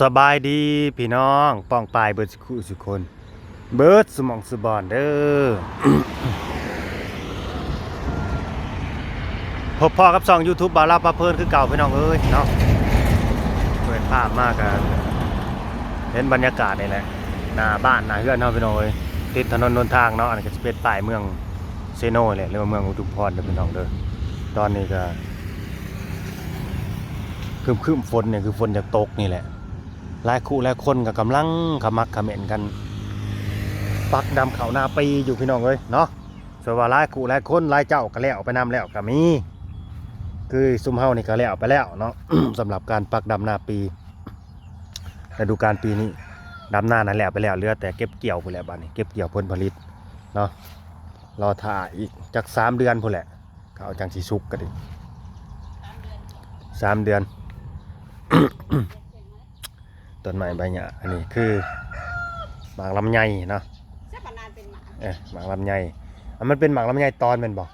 สบายดีพี่น้องป้องปลายเบิร์ดสุขุสุคน เบิร์ดสมองสบอนเด้อพบพ่อกับซอง YouTube บาลาปลาเพิ่นคือเก่าพี่น้องเอ้ยเนาะเปิดภาพมากกันเห็นบรรยากาศนี่แหละหน้าบ้านหน้าเฮือนเนาะพี่น้องเอ้ยติดถนนนนทางเนาะอันนก็จะเป็นป้ายเมืองเซโนแหละหรือว่าเมืองอุทุมพรเด้อพี่น้องเด้อตอนนี้ก็คืมคืมฝนเนี่ยคือฝนจะตกนี่แหละ หลายคู่หลายคนก็กำลังขมักขม้นกัน ปักดำเขาหน้าปีอยู่พี่น้องเอ้ยเนาะส่วนว่าหลายคู่หลายคนหลายเจ้าก็แล้วไปนำแล้วก็มี คือซุมเฮานี่ก็แล้วไปแล้วเนาะสำหรับการปักดำหน้าปีฤดูกาลปีนี้ดำหน้านั่นแล้วไปแล้วเหลือแต่เก็บเกี่ยวพุ่นแหละบัดนี้เก็บเกี่ยวผลผลิตเนาะรอถ่าอีกจักสามเดือนพุ่นแหละเขาเอาจังสีสุกกันดิสามเดือน ต้นไม้ใบหญ้าอันนี้คือหมากลำไยเนาะใช่ปะนานเป็นหมาเอ๊ะหมากลำไยอะมันเป็นหมากลำไยตอนแมันบอก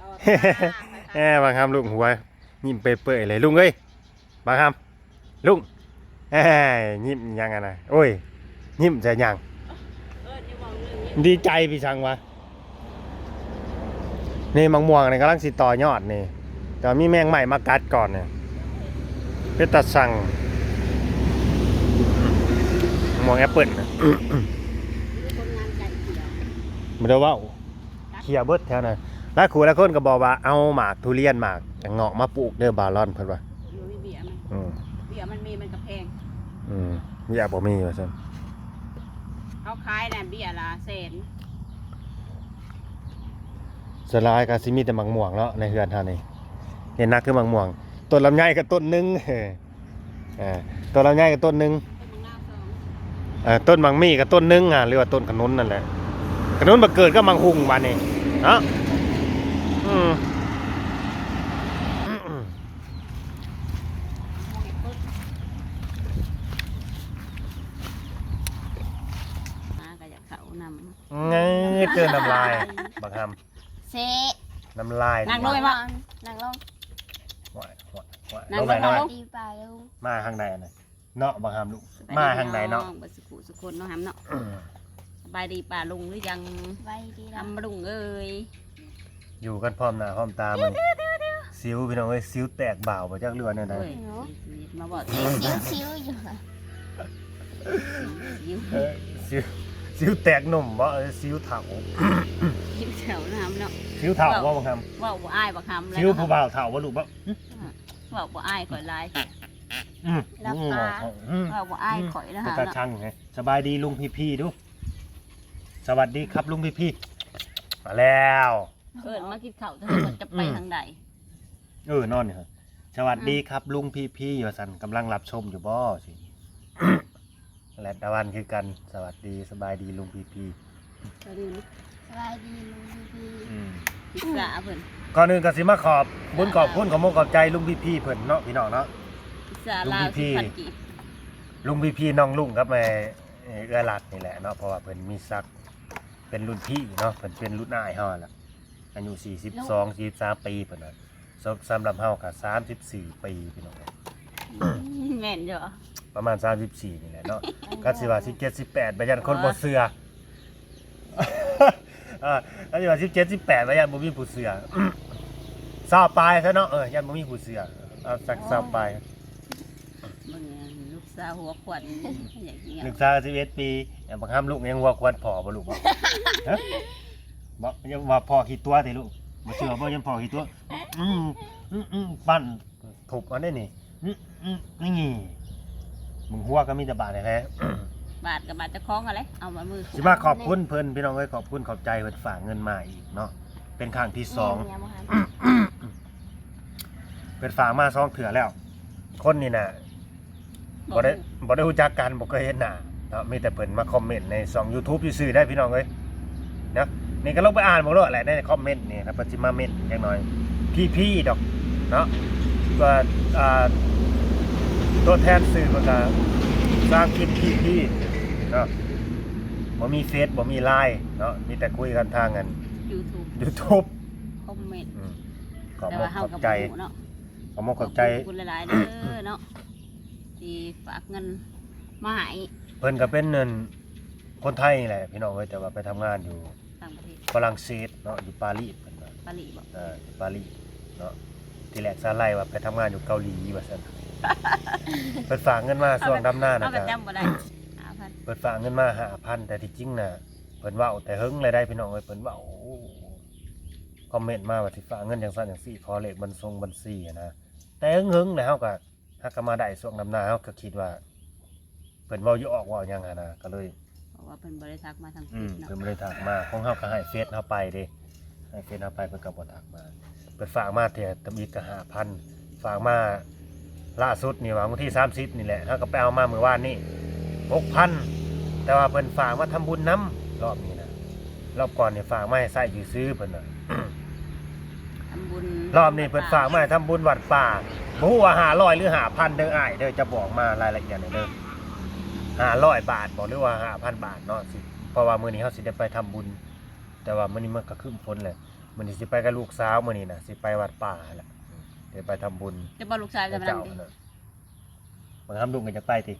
ตอนแหมบางคำลุงหัวยิ้มเปื่อยๆเลยลุงเอ้ยบางคำลุงแหมยิ้มยังไงนะโอ้ยยิ้มจะยังเออนี่มองเรื่องนี้ดีใจพี่ชังวะนี่มังม่วงนี่กำลังสิต่อยอดนี่แต่มีแมงใหม่มากัดก่อนเนี่ยเพชรตัดสั่ง มะม่วงแอปเปิลน่ะมีคนงานไก่เขียวไม่ได้ว่าเคลียร์เบิดแถวนั้นแล้วครูแล้วคนก็บอกว่าเอาหมากทุเรียนหมากเงาะมาปลูกเด้อบาลอนเพิ่นว่าอยู่มีเบียร์มันอืมเบียร์มันมีมันกระแพงอืมอยากบ่มีว่าซั่นเขาขายน่ะเบียร์ละแสนสลายก็สิมีแต่หมักม่วงเนาะในเฮือนเท่านี้เห็นนักคือหมักม่วงต้นลำไยก็ต้นหนึงเออเออต้นลำไยก็ต้นหนึงเป็นมังนาวสองเออ ต้นมังมี่ก็ต้นหนึงอะหรือว่าต้นขนุนนั่นแหละขนุนมาเกิดก็มังหุงบานนี้เนาะอืมมองเห็นปึ๊บมาก็อยากเขานไงเจอน้ำลายบางคำเซำน้ำลายนั่งลงไปบ่นั่งลงหวายหวายหวายนั่งลงไปลงหน่อยนั่งลงดีป่าลุงมาข้างในน่ะ เนาะบางคำลูกมาข้างในเนาะบัดสุขุสุคนเนาะฮัมเนาะอืมสบายดีป่าลุงหรือยังไว้ดีแล้วทำลุงเอ้ยอยู่กันพร้อมหน้าพร้อมตามันสิวพี่น้องเอ้ยสิวแตกบ่าวบ่จักเรือเนี่ยนะเอ้ยมาบอกซิ้วซิ้วอยู่อะยิ้วเออสิวสิวแตกหนุ่มบ่เออสิวเฒ่ายิ้วแถวน้ำเนาะสิวเฒ่าบ่บางคว่าบ่อายบ่คำำแล้วสิวผู้บ่าวเฒ่าบ่ลูกบ่ว่าบ่อายข่อยลาย อืมอืมว่าบ่อายข่อยนะเป็นฮะตาเนาะช่างไงสบายดีลุงพี่พี่ๆดู สวัสดีครับลุงพี่พี่ๆมาแล้ว เอิ้นมากินข้าวเธอจะไปทางใด เออนอนเนี่ยเหรอสวัสดีครับลุงพี่พี่ๆว่าสันกำลังรับชมอยู่บ่สิ และตะวันคือกัน สวัสดีสบายดีลุงพี่พี่สวัสดีลูกสบายดีลุงพี่พี่ๆอืม พิซซ่าเพิ่นก่อนอื่นก็สิมาขอบบุญขอบคุณขอมกขอบใจลุงพี่พี่ๆเพิ่นเนาะพี่น้องเนาะ พิซซ่าลาวลูกพี่สิพันกีบลุงพี่พี่ๆน้องลุงครับแม่เอ่อเอื้อหลัดนี่แหละเนาะเพราะว่าเพิ่นมีศักดิ์เป็นรุ่นพี่เนาะเพิ่นเป็นรุ่นนายเฮาล่ะอายุ42 43ปีเพิ่นน่ะสำสำหรับเฮาก็34 ปีพี่น้องเอ้ยแม่นเด้อประมาณ 34 นี่แหละเนาะ ก็สิว่า17 18ไปยันคนบ่เสืออ่าก็สิว่า17 18ไปยันบ่มีผู้เสือสาวปลายซะเนาะเออยันบ่มีผู้เสือเอาสักสาวปลาย เบิ่งลูกสาวหัวขวัญอย่างเงี้ยลูกสาว11ปีอย่าบังคับลูกยังว่าควรพอบ่ลูกบ่ฮะบ่ยังว่าพอขี้ตัวติลูกบ่เชื่อบ่ยังพอขี้ตัวอืมอืมอืมปั้นทุบอันนี้นี่อืมอืมนี่มึงหัวก็มีแต่บาดแท้ๆบาทกับบาทจะคล้องอะไรเอามามือสิมาขอบคุณเพิ่นพี่น้องเอ้ยขอบคุณขอบใจเพิ่นฝากเงินมาอีกเนาะเป็นครั้งที่สองเนี่ยมาหาเป็นฝากมาสองเถื่อแล้ว คนนี่น่ะ บ่ได้บ่ได้รู้จักกันบ่เคยเห็นหน้าเนาะมีแต่เพิ่นมาคอมเมนต์ในช่อง YouTube ซื่อๆได้พี่น้องเอ้ยนะนี่ก็ลงไปอ่านบ่รู้แหละในคอมเมนต์นี่นะเพิ่นสิมาเมนต์จักหน่อย พี่ๆดอกเนาะว่าอ่าตัวแทนสื่อเพิ่นก็สร้างคลิปพี่ๆเนาะบ่มีเฟซบ่มีไลน์เนาะมีแต่คุยกันทางกันยูทูบ YouTube คอมเมนต์อืมขอบแต่มว่ากเฮาขอบกับใจหมู่เนาะขอบมกขอบใจขอบคุณหลายๆเด้อเนาะ ที่ฝากเงินมาให้เพิ่นก็เป็นเงินคนไทยนี่แหละพี่น้องเอ้ยแต่ว่าไปทำงานอยู่ต่างประเทศฝรั่งเศสเนาะอยู่ปารีสเพิ่นว่าปารีสบอกอ่าอยู่ปารีสเนาะทีแรกซาไล่ว่าไปทำงานอยู่เกาหลีว่าซั่น เพิ่นฝากเงินมาช่วงดำหน้าเอานะกระจ๊ะ จำบ่ได้หาพันเปิดฝากเงินมาหาพันแต่ที่จริงน่ะเพิ่นเว่าแต่เฮิงเลยได้พี่น้องเอ้ยเพิ่นเว่าโอ้คอมเมนต์มาว่าสิฝากเงินจังซั่นจังซี่ขอเลขบัญชงบัญชีอะนะแต่เฮิงเฮิงๆแล้วเฮาก็ ฮักก็มาได้ช่วงนำหน้าเฮาก็คิดว่าเพิ่นเว้าอยู่ออกเว่าหยังอะนะก็เลยเพราะว่าเป็นบริษัทมาทางอืฟิมตเนาะเพิ่นบ่ได้ทักมาของเฮาก็ให้เฟซเฮาไปเด้ให้เฟซเฮาไปเพิ่นก็บ่ทักมาเพิ่นฝากมาเที่ยตำอีกก็5,000ฝากมาล่าสุดนี่ว่าวันที่30นี่แหละเฮาก็ไปเอามาเมื่อวานนี้6,000แต่ว่าเพิ่นฝากมาทำบุญน้ำรอบนี้นะรอบก่อนเนี่ยฝากมาให้ใส่อยู่ซื้อเพิ่นน่ะ ทำบุญรอบนี้เพิ่นฝากมาให้ทำบุญวัดป่า บ่ฮู้ว่า500หรือ5,000เด้ออ้ายเด้อจะบอกมารายละเอียดหน่อยเด้อ500บาทบ่หรือว่า5,000บาทเนาะสิเพราะว่ามื้อนี้เฮาสิได้ไปทำบุญ แต่ว่ามื้อนี้มันก็ครึ้มฝนแหละมื้อนี้สิไปกับลูกสาวมื้อนี้น่ะสิไปวัดป่าแหละเดี๋ยวไปทำบุญจะบอกลูกชายจะกับมาเจ้าทำดิน่ะบางคำลุงก็อยากไปติ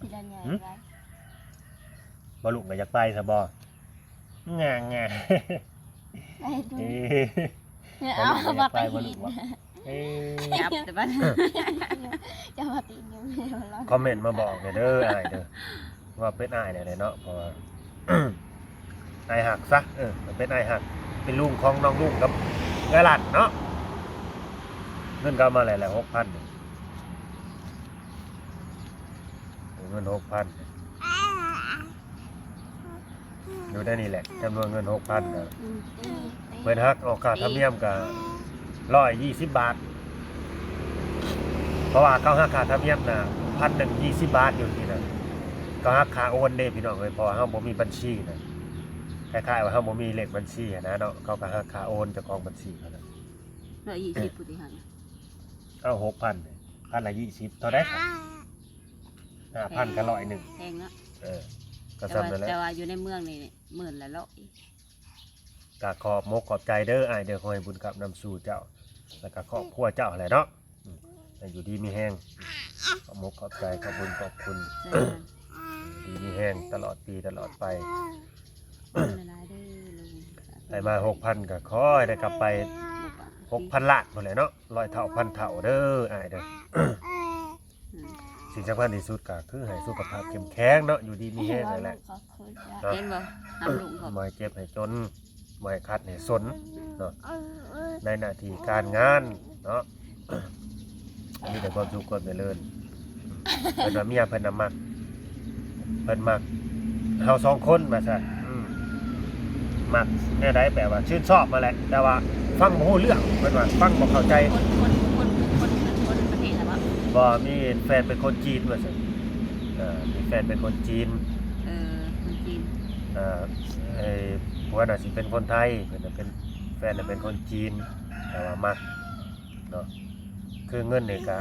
พี่ดันใหญ่หืมไว้บ่ลุงก็อยากไปซะบ่งางงาไปดูเอ้เอาบ่มาลุงก็ไปอยากไปบ่หิลุนงวะ เอ้ยจับแต่บ้านจะมาตีนิ้วเดียวแล้วคอมเมนต์มาบอกเนี่ยเด้ออายเด้อว่าเป็นอายเนี่ยเนาะเพราะว่า อายหักซะเออมันเป็นอายหัก เป็นลุงของน้องลุงกับเงยหลัดเนาะเงินก็เอามาหลายๆหกพันเงินหกพันอยู่ได้นี่แหละจำนวนเงินหกพันนะอืมเพิ่นฮักออกค่าธรรมเนียมกับ ร้อยยี่สิบบาท เพราะว่าเขาหักค่าธรรมเนียมนะพันหนึ่งยี่สิบบาทอยู่ที่นะก็หักค่าโอนเด้พี่น้องเลยเพราะว่าเฮาบ่มีบัญชีนะคล้ายๆว่าเฮาบ่มีเลขบัญชีอะนะเนาะเขาก็หักค่าโอนจากกองบัญชีเขานะร้อยยี่สิบผู้ที่หันเอาหกพันพันละยี่สิบเท่าได้ครับห้าพันก็ร้อยหนึ่งแพงเนาะเออก็แต่ว่าซ้ำนั่นแหละแต่ว่าอยู่ในเมืองนี่หมื่นละร้อยก็ขอบมกขอบใจเด้ออ้ายเด้อขอให้บุญกับนำสู่เจ้า แล้วก็ครอบครัวเจ้าแหละเนาะอืมให้อยู่ดีมีแห้งขอบมกขอบใจขอบบุญขอบคุณเจอดีมีแห้งตลอดปีตลอดไปกันหลายๆเด้อลุงได้มาหกพันก็ขอให้ได้กลับไปหกพันล้านหมดเลยเนาะร้อยเท่าพันเท่าเด้ออ้ายเด้ออืมสิ่งสำคัญที่สุดก็คือให้สุขภาพเข้มแข็งเนาะอยู่ดีมีแห้งนั่นแหละขอบคุณจ้ะเนาะเห็นบ่ทำลุงเขาไม่ให้เจ็บให้จน ไม่ให้คัดให้สนเนาะในหน้าที่การงานเนาะอันนี้แต่ความสุขความเจริญเพิ่นว่าเมียเพิ่นน่ะมักเพิ่นมักเฮาสองคนมาซะอืมมักแน่ใดแบบว่าชื่นชอบมาแหละแต่ว่าฟังบ่ฮู้เรื่องเพิ่นว่าฟังบ่เข้าใจคนคนคนคนคนประเทศอะไรวะบ่มีแฟนเป็นคนจีนว่าซั่นเอ่อมีแฟนเป็นคนจีนเออคนจีนเอ่อไอ้ ผัวน่ะสิเป็นคนไทยเพิ่นน่ะเป็นแฟนน่ะเป็นคนจีน แต่ว่ามักเนาะคือเงินนี่ก็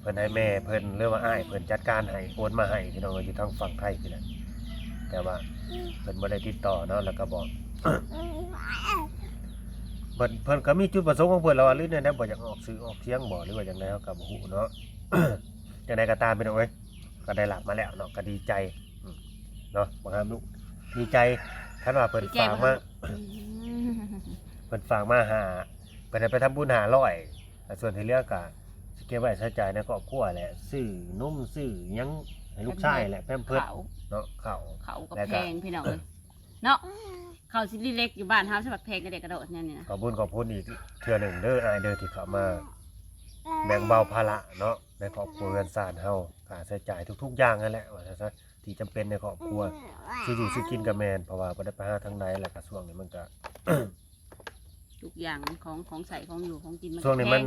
เพิ่นให้แม่เพิ่นหรือว่าอ้ายเพิ่นจัดการให้โอนมาให้พี่น้องอยู่ทางฝั่งไทยพี่แหละแต่ว่าเพิ่นบ่ได้ติดต่อเนาะแล้วก็บอกเพิ่นเพิ่นก็มีจุดประสงค์ของเพิ่นแล้วว่าหรือแนวใดบ่อยากออกสื่อออกเสียงบ่หรือว่าจังไดเฮาก็บ่ฮู้เนาะจังไดก็ตามพี่น้องเอ้ยก็ได้หลับมาแล้วเนาะก็ดีใจเนาะบ่ครับลูกดีใจ คันว่าเพิ่นฝากมาเพิ่นฝากมาหาเพิ่นให้ไปทำบุญหาร้อยแต่ส่วนที่เหลือก็สิเก็บไว้ใช้จ่ายในครอบครัวแหละซื้อนมซื้อหยังให้ลูกชายแหละแพมเพิร์สเขาเนาะข้าว เขากับแล้วก็ แพงพี่น้องเอ้ยเนาะเขาสิเล็กอยู่บ้านเฮาสำหรับแพงกับเด็กกระโดดเนี่ยนี่นะขอบคุญขอบคุณอีกเทื่อหนึ่งเด้ออายเด้อที่เข้ามา แบ่งเบาภาระเนาะในครอบครัวเงินสานเฮาค่าใช้จ่ายทุก ๆ อย่างนั่นแหละว่าซะ ที่จำเป็นในครอบครัวสิอยู่สิกินกับแม่นเพราะว่าบ่ได้ไปหาทางใดแล้วก็ช่วงนี้มันก็ ทุกอย่างของของใส่ของอยู่ของกินมันช่วงนี้มันแ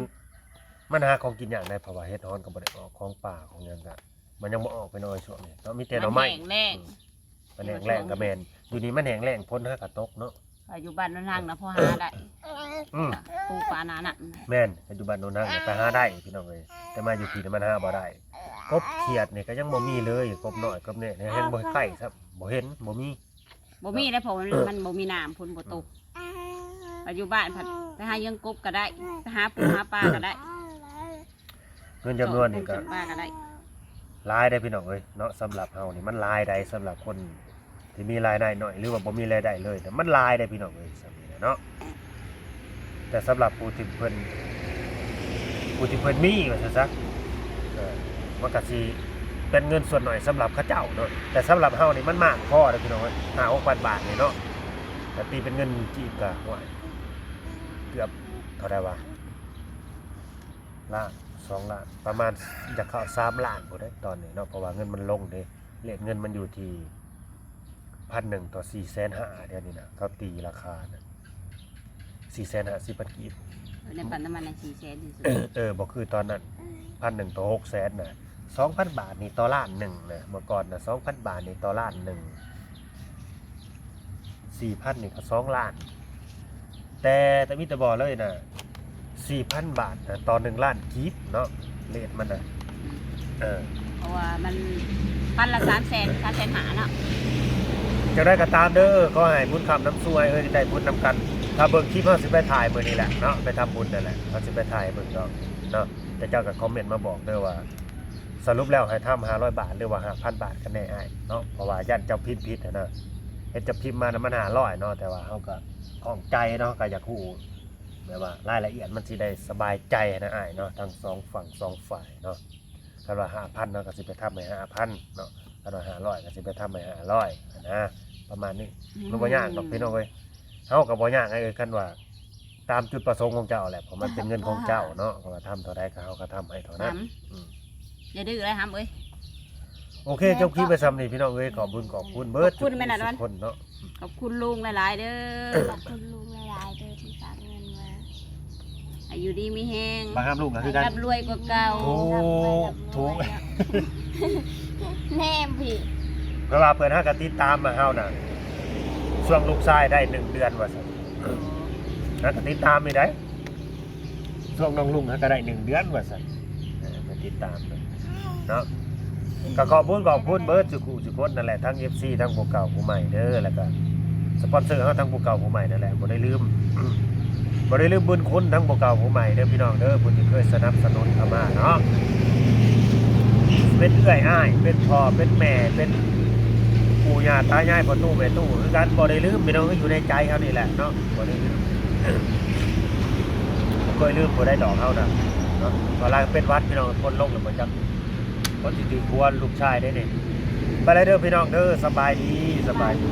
พมันหาของกินอย่างได้เพราะว่าเฮ็ดฮ้อนก็บ่ได้ออกของป่าของหยังก็มันยังบ่ออกไปน้อยช่วงนี้เนาะมีแต่หน่อไม้มันแห้งแล้งมันแห้งแล้งก็แม่นอยู่นี่มันแห้งแล้งพ้นหากระตกเนาะอาอยู่บ้านนั่งนะพอหาได้อืม ปูปลาหนาหนัก แม่นปัจจุบันโนนนั่งเนี่ยไปหาได้พี่น้องเอ้ยแต่มาอยู่ที่นี่มันหาบ่ได้ กบเขียดนี่ก็ยังบ่มีเลยกบน้อยกบเนี่ยแห้งบ่ใกล้ครับบ่เห็นบ่มีบ่มีได้เพราะมันมันบ่มีน้ำพุ่นบ่ตกปัจจุบันผัดไปหายังกบก็ได้ไปหาปูหาปลาก็ได้เงินจำนวนนี่ก็ปลาก็ได้หลายได้พี่น้องเอ้ยเนาะสำหรับเฮานี่มันหลายได้สำหรับคนที่มีรายได้น้อยหรือว่าบ่มีรายได้เลยแต่มันหลายได้พี่น้องเอ้ยสำนี้นะเนาะแต่สำหรับผู้ที่เพิ่นผู้ที่เพิ่นมีว่าซั่นซะเออ มันก็สิเป็นเงินส่วนหน่อยสำหรับเขาเจ้าเนาะแต่สำหรับเฮานี่มันมากพอเด้อพี่น้องเอ้ย5 6,000บาทนี่เนาะแต่ตีเป็นเงินกีบก็ห่วยเกือบเท่าใดวะล้านสองล้านประมาณจะเข้าสามล้านหมดได้ตอนนี้เนาะเพราะว่าเงินมันลงเด้เลทเงินมันอยู่ที่พันหนึ่งต่อสี่แสนห้าเดี๋ยวนี้นะเขาตีราคานะสี่แสนห้าสิบพันกีบในปันน้ำมันในสี่แสนที่สุดเออเออบอกคือตอนนั้นพันหนึ่งต่อหกแสนนะ สองพันบาทนี่ต่อล้านหนึ่งนะเมื่อก่อนนะสองพันบาทนี่ต่อล้านหนึ่งสี่พันนี่ก็สองล้าน แต่แต่มิตรบอกเลยนะสี่พันบาทนะต่อหนึ่งล้านกีบเนาะเลทมันนะเออเพราะว่ามันพันละสามแสนสามแสนหาเนาะจะได้ก็ตามเด้อก็ให้บุญคำน้ำซวยเอ้ยได้บุญนำกัน ถ้าเบิ่งคลิปเขาสิไปถ่ายมื้อนี้แหละเนาะไปทำบุญนั่นแหละเขาสิไปถ่ายเบิ่งเนาะเนาะแต่เจ้าก็คอมเมนต์มาบอกเด้อว่า สรุปแล้วให้ทำ500บาทหรือว่า5,000บาทกันแน่อ้ายเนาะเพราะว่าย่านเจ้าพิมพ์ผิดอะนะเฮ็ดจะพิมพ์มานะมัน500เนาะแต่ว่าเฮาก็ของใจเนาะก็อยากฮู้แบบว่ารายละเอียดมันสิได้สบายใจนะอ้ายเนาะทั้งสองฝั่งสองฝ่ายเนาะถ้าว่า5,000เนาะก็สิไปทำให้5,000เนาะถ้าว่า500ก็สิไปทำให้500นะประมาณนี้มันบ่ยากดอกพี่น้องเว้ยเฮาก็บ่ยากไอ้เอ้ยคันว่าตามจุดประสงค์ของเจ้าแหละเพราะมันเป็นเงินของเจ้าเนาะเพราะว่าทำเท่าใดก็เฮาก็ทำให้เท่านั้นห อืมำอย่าดื้อเลยหำเอ้ย โอเคเจ้าคลิปไปซ้ำนี่พี่น้องเอ้ยขอบคุณขอบคุณเบิร์ดขอบคุณแม่น่ะทุกคนเนาะขอบคุณลุงหลายๆเด้อขอบคุณลุงหลายๆเด้อที่ฝากเงินมาอายุดีมีแฮงบางคำลูกก็คือกัน ร่ำรวยกว่าเก่า ถูกถูก แน่พี่เพราะว่าเพิ่นหากติดตามมาเฮาน่ะช่วงลูกชายได้หนึ่งเดือนว่าซั่นหากติดตามไม่ได้ช่วงน้องลุงหากได้หนึ่งเดือนว่าซั่นเออมาติดตามเลย เนาะก็ขอบคุณขอบคุณเบิร์ดสุขุสุขคนนั่นแหละทั้ง FC ทั้งผู้เก่าผู้ใหม่เด้อแล้วก็สปอนเซอร์เขาทั้งผู้เก่าผู้ใหม่นั่นแหละบ่ได้ลืมบ่ได้ลืมบุญคุณทั้งผู้เก่าผู้ใหม่เด้อพี่น้องเด้อผู้ที่เคยสนับสนุนเข้ามาเนาะเป็นเอื้อยอ้าย เป็นพ่อเป็นแม่เป็นปู่ย่าตายายพ่อตู้แม่ตู้คือกันบ่ได้ลืมพี่น้องก็อยู่ในใจเขานี่แหละเนาะบ่ได้ลืมบ่เคยลืมบ่ได้ดอกเฮาน่ะเนาะเวลาเป็นวัดพี่น้องคนลงแล้วบ่จัก คนที่ถือควรลูกชายได้เนี่ยไปเลยเด้อพี่น้องเด้อสบายดีสบายดี